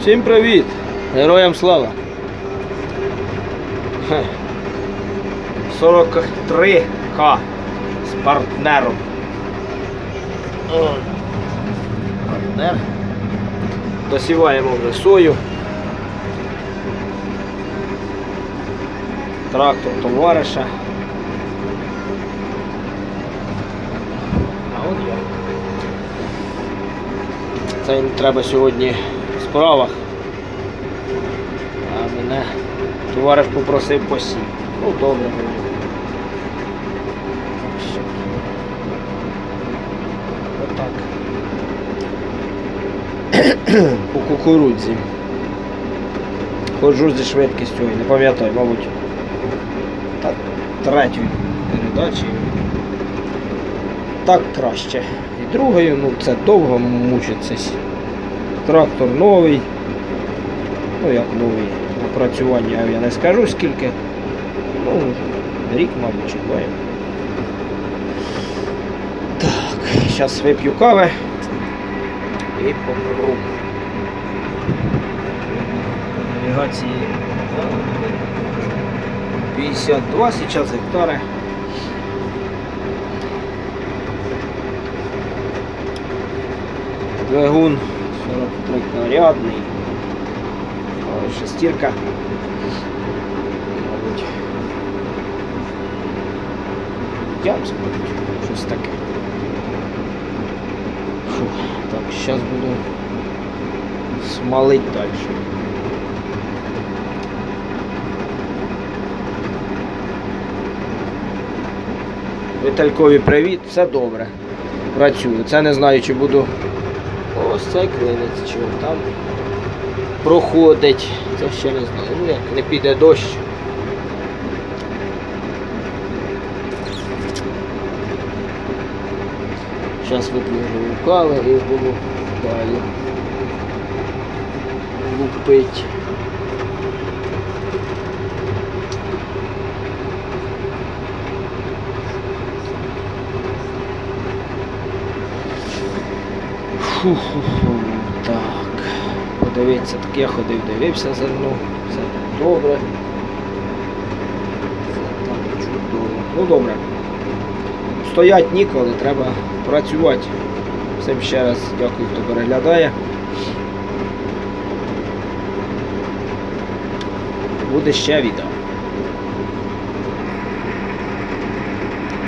Всім привіт! Героям слава! Хе. 43К з партнером. Партнер. Досіваємо вже сою. Трактор товариша. А от я. Це їм треба сьогодні справах. А мене товариш попросив посів. Ну добре. Отак. По кукурудзі. Ходжу зі швидкістю, не пам'ятаю, мабуть. Та третьою передачею. Так краще. І другою, ну це довго мучитися. Трактор новий. Ну як новий. Опрацювання я не скажу скільки. Ну, рік, мабуть, чекаю. Так, зараз вип'ю кави і попру. Навігації 52, зараз гектари. Двигун 43 нарядний. Ой, Шестірка. Мабуть. Ямськ, мабуть, щось таке. Фу, так, зараз буду смалить далі. Віталькові привіт, все добре. Працюю. Це не знаю, чи буду ось цей клинець, чи він там проходить. Це ще не знаю. Ну як не піде дощ. Зараз виплюжу рукави і буду далі. Лупить. Фу-фу-фу. Так. Подивіться, так я ходив, дивився зерно. Все добре. Все так чудово. Ну добре. Стоять ніколи, треба працювати. Всім ще раз дякую, хто переглядає. Буде ще відео.